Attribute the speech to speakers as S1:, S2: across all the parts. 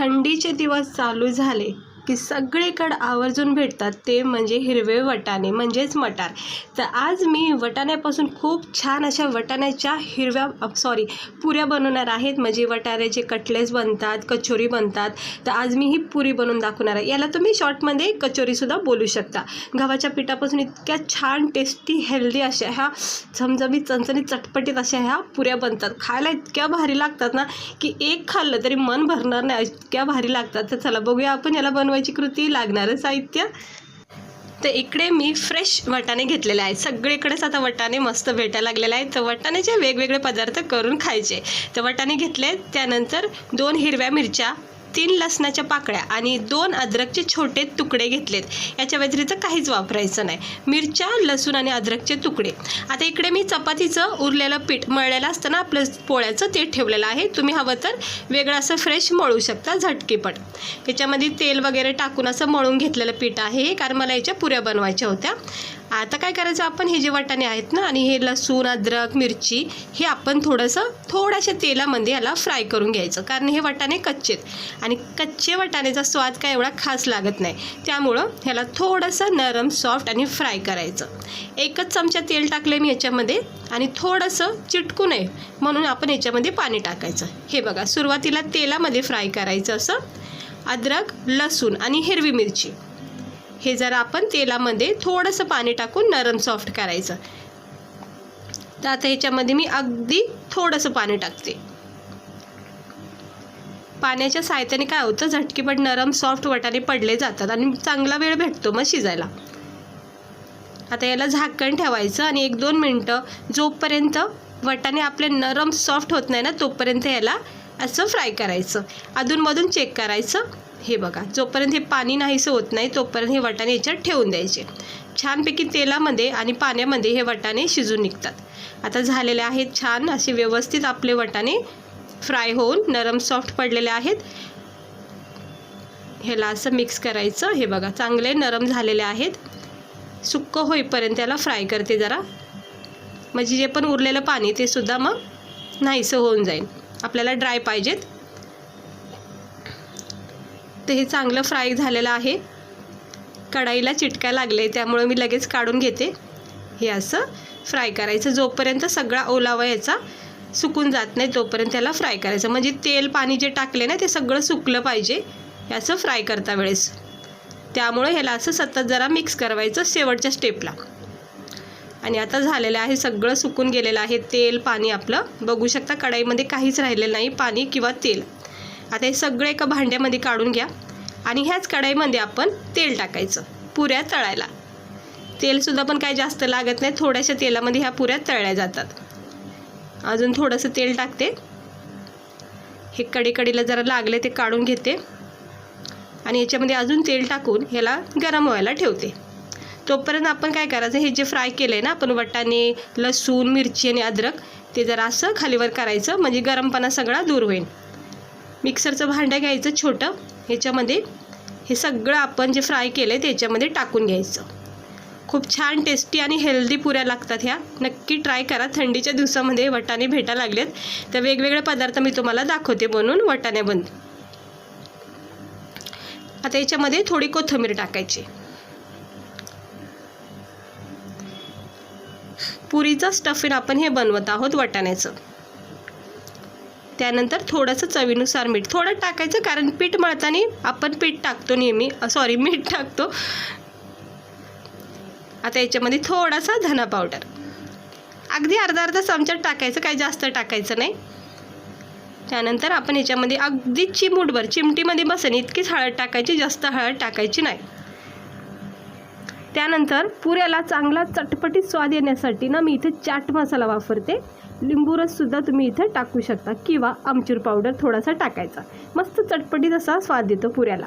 S1: थंडीचे दिवस चालू झाले. की सगळीकडं आवर्जून भेटतात ते म्हणजे हिरवे वटाणे म्हणजेच मटार. तर आज मी वटाण्यापासून खूप छान अशा वटाण्याच्या हिरव्या सॉरी पुऱ्या बनवणार आहेत. म्हणजे वटाण्याचे कटलेस बनतात कचोरी बनतात तर आज मी ही पुरी बनवून दाखवणार आहे. याला तुम्ही शॉर्टमध्ये कचोरीसुद्धा बोलू शकता. गव्हाच्या पिठापासून इतक्या छान टेस्टी हेल्दी अशा ह्या झमझमीत चणचणीत चटपटीत अशा ह्या पुऱ्या बनतात. खायला इतक्या भारी लागतात ना की एक खाल्लं तरी मन भरणार नाही. इतक्या भारी लागतात. तर चला बघूया आपण याला बनवायची कृती लागणारं साहित्य. तर इकडे मी फ्रेश वटाणे घेतलेले आहेत. सगळीकडेच आता वटाणे मस्त भेटायला लागलेले आहेत. तर वटाण्याचे वेगवेगळे पदार्थ करून खायचे. तर वटाणे घेतले त्यानंतर दोन हिरव्या मिरच्या तीन लसणाच्या पाकळ्या आणि दोन अद्रकचे छोटे तुकडे घेतलेत. याच्या व्यतिरिक्त काहीच वापरायचं नाही. मिरच्या लसूण आणि अद्रकचे तुकडे. आता इकडे मी चपातीचं उरलेलं पीठ मळलेलं असतं ना आपलं पोळ्याचं ते ठेवलेलं आहे. तुम्ही हवं तर वेगळं असं फ्रेश मळू शकता झटकेपट. याच्यामध्ये तेल वगैरे टाकून असं मळून घेतलेलं पीठ आहे कारण मला याच्या पुऱ्या बनवायच्या होत्या. आता काय करायचं आपण हे जे वाटाणे आहेत ना आणि हे लसूण अद्रक मिरची हे आपण थोडंसं थोड्याशा तेलामध्ये याला फ्राय करून घ्यायचं. कारण हे वाटाणे कच्चे आहेत. आणि कच्चे वाटाण्याचा स्वाद काय एवढा खास लागत नाही. त्यामुळं ह्याला थोडंसं नरम सॉफ्ट आणि फ्राय करायचं. एकच चमचा तेल टाकलं मी याच्यामध्ये आणि थोडंसं चिटकू नये म्हणून आपण याच्यामध्ये पाणी टाकायचं. हे बघा सुरुवातीला तेलामध्ये फ्राय करायचं असं. अद्रक लसूण आणि हिरवी मिरची. हे जरा आपण तेलामध्ये थोडंसं पाणी टाकून नरम सॉफ्ट करायचं. तर आता ह्याच्यामध्ये मी अगदी थोडंसं पाणी टाकते. पाण्याच्या साह्याने काय होतं? झटकीपट नरम सॉफ्ट वटाणे पडले जातात आणि चांगला वेळ भेटतो मग शिजायला. आता याला झाकण ठेवायचं आणि एक दोन मिनटं जोपर्यंत वटाणे आपले नरम सॉफ्ट होत नाही ना तोपर्यंत याला असं फ्राय करायचं. अधूनमधून चेक करायचं. हे बघा जोपर्यंत हे पाणी नाहीसं होत नाही तोपर्यंत हे वटाने याच्यात ठेवून द्यायचे. छानपैकी तेलामध्ये आणि पाण्यामध्ये हे वटाने शिजून निघतात. आता झालेले आहेत छान असे व्यवस्थित आपले वटाने फ्राय होऊन नरम सॉफ्ट पडलेले आहेत. ह्याला असं मिक्स करायचं. हे बघा चांगले नरम झालेले आहेत. सुक्क होईपर्यंत याला फ्राय करते जरा. म्हणजे जे पण उरलेलं पाणी ते सुद्धा मग नाहीसं होऊन जाईल. आपल्याला ड्राय पाहिजेत. तर हे चांगलं फ्राय झालेलं आहे. कढाईला चिटका लागले त्यामुळे मी लगेच काढून घेते. हे असं फ्राय करायचं. जोपर्यंत सगळा ओलावा याचा सुकून जात नाही तोपर्यंत त्याला फ्राय करायचं. म्हणजे तेल पाणी जे टाकले ना ते सगळं सुकलं पाहिजे. याचं फ्राय करता वेळेस. त्यामुळे ह्याला असं सतत जरा मिक्स करवायचं शेवटच्या स्टेपला आणि आता झालेलं आहे सगळं सुकून गेलेलं आहे. तेल पाणी आपलं बघू शकता कढाईमध्ये काहीच राहिलेलं नाही पाणी किंवा तेल. आता हे सगळं एका भांड्यामध्ये काढून घ्या. आणि ह्याच कढाईमध्ये आपण तेल टाकायचं पुऱ्या तळायला. तेलसुद्धा पण काही जास्त लागत नाही थोड्याशा तेलामध्ये ह्या पुऱ्या तळल्या जातात. अजून थोडंसं तेल टाकते. हे कडेकडीला जरा लागले ते काढून घेते. आणि याच्यामध्ये अजून तेल टाकून ह्याला गरम व्हायला ठेवते. तोपर्यंत आपण काय करायचं हे जे फ्राय केलं आहे ना आपण वटाणे लसूण मिरची आणि अद्रक ते जरा असं खालीवर करायचं म्हणजे गरमपणा सगळा दूर होईल. मिक्सरचं भांडं घ्यायचं छोटं ह्याच्यामध्ये हे सगळं आपण जे फ्राय केलं आहे त्याच्यामध्ये टाकून घ्यायचं. खूप छान टेस्टी आणि हेल्दी पुऱ्या लागतात ह्या. नक्की ट्राय करा. थंडीच्या दिवसामध्ये वटाणे भेटायला लागलेत. तर वेगवेगळे पदार्थ मी तुम्हाला दाखवते बनवून वटाण्याबंद आता याच्यामध्ये थोडी कोथिंबीर टाकायची. पुरीचं स्टफिन आपण हे बनवत आहोत वटाण्याचं. त्यानंतर थोडंसं चवीनुसार मीठ. थोडं टाकायचं कारण पीठ मळताना आपण पीठ टाकतो नेहमी. सॉरी मीठ टाकतो. आता याच्यामध्ये थोडासा धना पावडर अगदी अर्धा अर्धा चमचा टाकायचं काही जास्त टाकायचं नाही. त्यानंतर आपण याच्यामध्ये अगदी चिमूटभर चिमटीमध्ये बसेन इतकीच हळद टाकायची जास्त हळद टाकायची नाही. त्यानंतर पुऱ्याला चांगला चटपटीत स्वाद येण्यासाठी ना मी इथे चाट मसाला वापरते. लिंबू रससुद्धा तुम्ही इथे टाकू शकता किंवा आमचूर पावडर थोडासा टाकायचा. मस्त चटपटीत असा स्वाद देतो पुऱ्याला.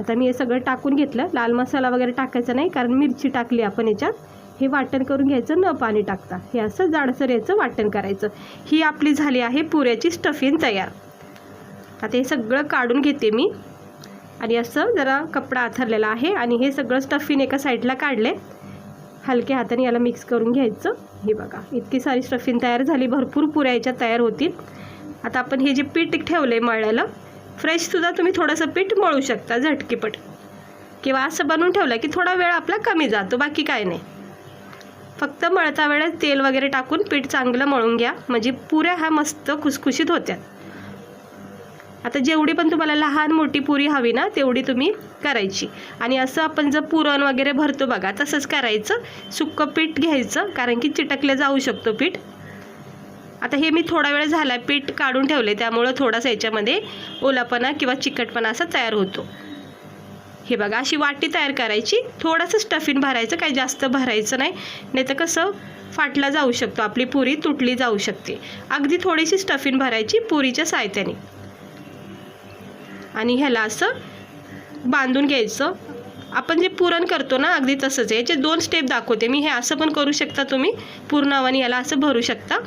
S1: आता मी हे सगळं टाकून घेतलं. लाल मसाला वगैरे टाकायचा नाही कारण मिरची टाकली आपण याच्यात. हे वाटण करून घ्यायचं न पाणी टाकता. हे असं जाडसर याचं वाटण करायचं. ही आपली झाली आहे पुऱ्याची स्टफिंग तयार. आता हे सगळं काढून घेते मी. आणि असं जरा कपडा आथरलेला आहे आणि हे सगळं स्टफिंग एका साईडला काढले हलक्या हाताने याला मिक्स करून घ्यायचं. हे बघा इतकी सारी स्टफिंग तयार झाली. भरपूर पुऱ्या याच्यात तयार होतील. आता आपण हे जे पीठ ठेवलं आहे मळायला फ्रेशसुद्धा तुम्ही थोडंसं पीठ मळू शकता झटकीपट. किंवा असं बनवून ठेवलं की थोडा वेळ आपला कमी जातो बाकी काय नाही. फक्त मळता वेळेस तेल वगैरे टाकून पीठ चांगलं मळून घ्या. म्हणजे पुऱ्या ह्या मस्त खुसखुशीत होत्या आता जेवढी पण तुम्हाला लहान मोठी पुरी हवी ना तेवढी तुम्ही करायची. आणि असं आपण जर पुरण वगैरे भरतो बघा तसंच करायचं. सुक्कं पीठ घ्यायचं कारण की चिटकलं जाऊ शकतो पीठ. आता हे मी थोडा वेळ झाला पीठ काढून ठेवले त्यामुळं थोडासा याच्यामध्ये ओलापणा किंवा चिकटपणा असा तयार होतो. हे बघा अशी वाटी तयार करायची. थोडंसं स्टफिन भरायचं काही जास्त भरायचं नाही. नाही तर कसं फाटला जाऊ शकतो आपली पुरी तुटली जाऊ शकते. अगदी थोडीशी स्टफिन भरायची पुरीच्या साहित्याने आणि ह्याला असं बांधून घ्यायचं. आपण जे पुरण करतो ना अगदी तसंच आहे. याचे दोन स्टेप दाखवते मी. हे असं पण करू शकता तुम्ही. पूर्णावानी याला असं भरू शकता.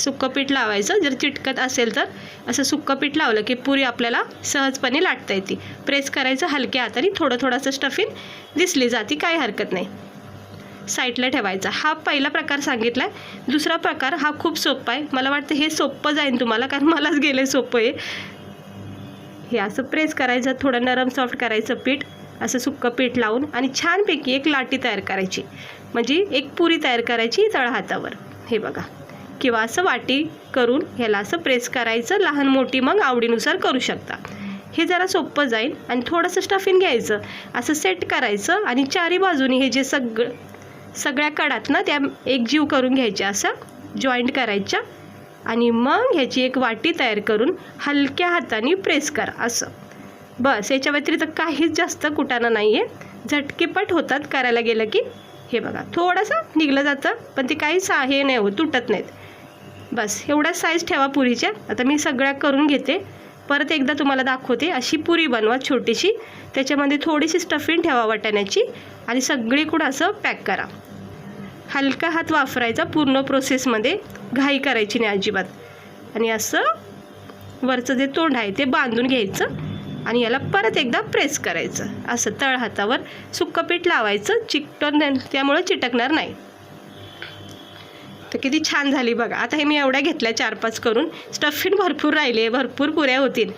S1: सुक्कं पीठ लावायचं. जर चिटकत असेल तर असं सुक्कं पीठ लावलं की पुरी आपल्याला सहजपणे लाटता येते. प्रेस करायचं हलक्या हाताने. थोडं थोडंसं स्टफिन दिसली जाते. काही हरकत नाही. साईडला ठेवायचा. हा पहिला प्रकार सांगितला आहे दुसरा प्रकार हा खूप सोपा आहे. मला वाटतं हे सोपं जाईल तुम्हाला कारण मलाच गेले सोपं आहे हे असं प्रेस करायचं. थोडं नरम सॉफ्ट करायचं पीठ. असं सुक्कं पीठ लावून आणि छानपैकी एक लाटी तयार करायची. म्हणजे एक पुरी तयार करायची तळहातावर हे बघा. किंवा असं वाटी करून ह्याला असं प्रेस करायचं. लहान मोठी मग आवडीनुसार करू शकता. हे जरा सोपं जाईल आणि थोडंसं स्टफिंग घ्यायचं. असं सेट करायचं आणि चारी बाजूनी हे जे सगळं सगळ्या कडात ना त्या एकजीव करून घ्यायच्या असं जॉईंट करायच्या आणि मग ह्याची एक वाटी तयार करून हलक्या हाताने प्रेस करा असं. बस याच्या व्यतिरिक्त काहीच जास्त कुटाणं नाही आहे झटकेपट होतात करायला गेलं की. हे बघा थोडंसं निघलं जातं पण ते काहीच हे नाही होत तुटत नाहीत. बस एवढ्या साईज ठेवा पुरीच्या. आता मी सगळ्या करून घेते. परत एकदा तुम्हाला दाखवते. अशी पुरी बनवा छोटीशी. त्याच्यामध्ये थोडीशी स्टफिंग ठेवा वाटाण्याची. आणि सगळीकडं असं पॅक करा. हलका हात वापरायचा पूर्ण प्रोसेसमध्ये घाई करायची नाही अजिबात. आणि असं वरचं जे तोंड आहे ते बांधून घ्यायचं. आणि याला परत एकदा प्रेस करायचं. असं तळ हातावर सुक्कं पीठ लावायचं. चिकटून त्यामुळं चिटकणार नाही. तर किती छान झाली बघा. आता हे मी एवढ्या घेतल्या चार पाच करून. स्टफिंग भरपूर राहिले भरपूर पुऱ्या होतील.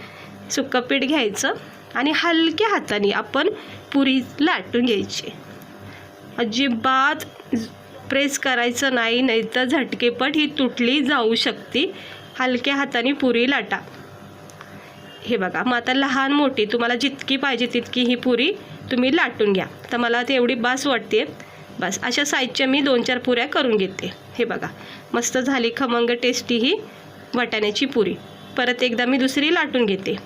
S1: सुक्कं पीठ घ्यायचं आणि हलक्या हाताने आपण पुरी लाटून घ्यायची. अजिबात प्रेस करायचं नाही नाही तर झटकेपट ही तुटली जाऊ शकते. हलक्या हाताने पुरी लाटा. हे बघा मग आता लहान मोठी तुम्हाला जितकी पाहिजे तितकी ही पुरी तुम्ही लाटून घ्या. तर मला ते एवढी बास वाटते बस अशा साईजच्या मी दोन चार पुऱ्या करून घेते. हे बघा मस्त झाली खमंग टेस्टी ही वाटाण्याची पुरी. परत एकदा मी दुसरी लाटून घेते.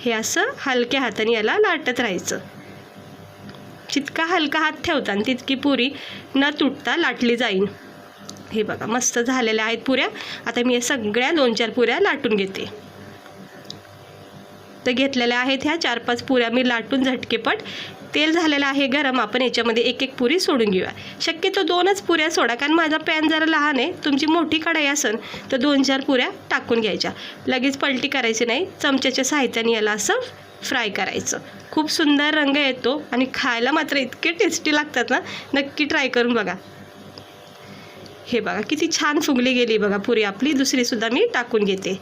S1: हे असं हलक्या हाताने याला लाटत राहायचं. जितका हलका हात ठेवता आणि तितकी पुरी न तुटता लाटली जाईन. हे बघा मस्त झालेल्या आहेत पुऱ्या. आता मी या सगळ्या दोन चार पुऱ्या लाटून घेते. तर घेतलेल्या आहेत ह्या चार पाच पुऱ्या मी लाटून झटकेपट तेल झालेलं आहे गरम. आपण याच्यामध्ये एक एक पुरी सोडून घेऊया. शक्यतो दोनच पुऱ्या सोडा कारण माझा पॅन जरा लहान आहे. तुमची मोठी कढाई असेल तर दोन चार पुऱ्या टाकून घ्यायच्या. लगेच पलटी करायची नाही. चमच्याच्या साहित्याने याला असं फ्राय करायचं. खूप सुंदर रंग येतो आणि खायला मात्र इतके टेस्टी लागतात ना. नक्की ट्राय करून बघा. हे बघा किती छान फुगली गेली बघा पुरी. आपली दुसरीसुद्धा मी टाकून घेते.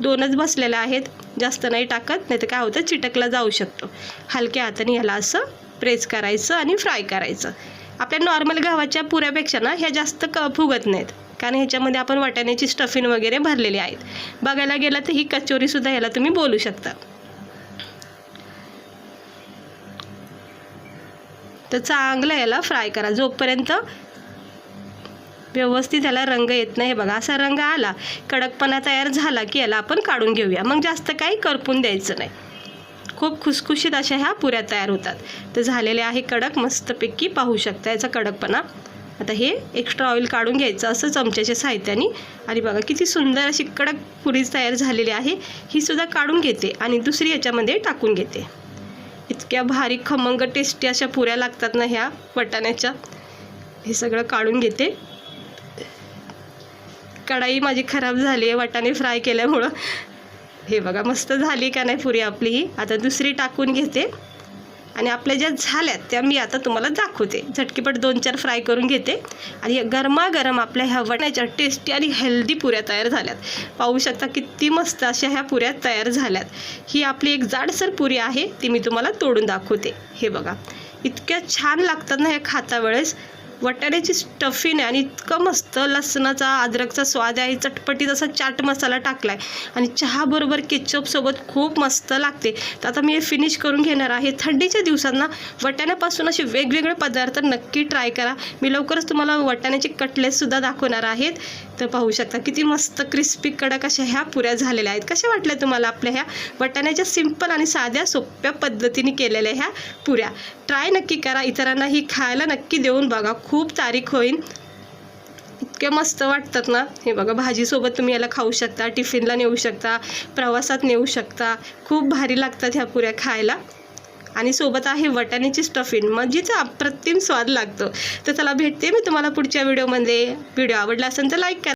S1: दोनच बसलेल्या आहेत. जास्त नाही टाकत नाही तर काय होतं चिटकला जाऊ शकतो. हलक्या हाताने ह्याला असं प्रेस करायचं आणि फ्राय करायचं. आपल्या नॉर्मल गव्हाच्या पुऱ्यापेक्षा ना ह्या जास्त क फुगत नाहीत. कारण ह्याच्यामध्ये आपण वाटाण्याची स्टफिन वगैरे भरलेली आहेत. बघायला गेलं तर ही कचोरीसुद्धा ह्याला तुम्ही बोलू शकता. तर चांगलं याला फ्राय करा. जोपर्यंत व्यवस्थित याला रंग येत नाही. हे बघा असा रंग आला कडकपणा तयार झाला की याला आपण काढून घेऊया. मग जास्त काही करपून द्यायचं नाही. खूप खुसखुशीत अशा ह्या पुऱ्या तयार होतात. तर झालेल्या आहे कडक मस्तपैकी पाहू शकता याचा कडकपणा. आता हे एक्स्ट्रा ऑइल काढून घ्यायचं असं चमच्याच्या साहित्याने. आणि बघा किती सुंदर अशी कडक पुरी तयार झालेली आहे. ही सुद्धा काढून घेते आणि दुसरी याच्यामध्ये टाकून घेते. इतक्या भारी खमंग टेस्टी अशा पुऱ्या लागतात ना ह्या वटाण्याच्या. हे सगळं काढून घेते. कढाई माझी खराब झाली आहे वाटाणे फ्राय केल्यामुळं. हे बघा मस्त झाली का नाही पुरी आपली ही. आता दुसरी टाकून घेते. आणि आपल्या ज्या झाल्यात त्या मी आता तुम्हाला दाखवते. झटकीपट दोन चार फ्राय करून घेते. आणि या गरमागरम आपल्या ह्या वटाण्याच्या टेस्टी आणि हेल्दी पुऱ्या तयार झाल्यात. पाहू शकता किती मस्त अशा ह्या पुऱ्या तयार झाल्यात. ही आपली एक जाडसर पुरी आहे ती मी तुम्हाला तोडून दाखवते. हे बघा इतक्या छान लागतात ना ह्या खाता वेळेस. वटाण्याची स्टफिंग आहे आणि इतकं मस्त लसणाचा अद्रकचा स्वाद आहे. चटपटीत असा चाट मसाला टाकला आहे आणि चहाबरोबर केचपसोबत खूप मस्त लागते. तर आता मी हे फिनिश करून घेणार आहे. थंडीच्या दिवसांना वटाण्यापासून असे वेगवेगळे पदार्थ नक्की ट्राय करा. मी लवकरच तुम्हाला वटाण्याचे कटलेटसुद्धा दाखवणार आहेत. तर पाहू शकता. किती मस्त क्रिस्पी कडक अशा ह्या पुऱ्या झालेल्या आहेत. कशा वाटल्या तुम्हाला आपल्या ह्या वटाण्याच्या सिंपल आणि साध्या सोप्या पद्धतीने केलेल्या ह्या पुऱ्या? ट्राय नक्की करा. इतरांना ही खायला नक्की देऊन बघा. खूप तारीख होईल इतक्या मस्त वाटतात ना. हे बघा भाजीसोबत तुम्ही याला खाऊ शकता टिफिनला नेऊ शकता प्रवासात नेऊ शकता. खूप भारी लागतात ह्या पुऱ्या खायला. आणि सोबत आहे वटाण्याची स्टफिन म्हणजेच अप्रतिम स्वाद लागतो. तर चला भेटते मी तुम्हाला पुढच्या व्हिडिओमध्ये व्हिडिओ आवडला असेल तर लाईक करा.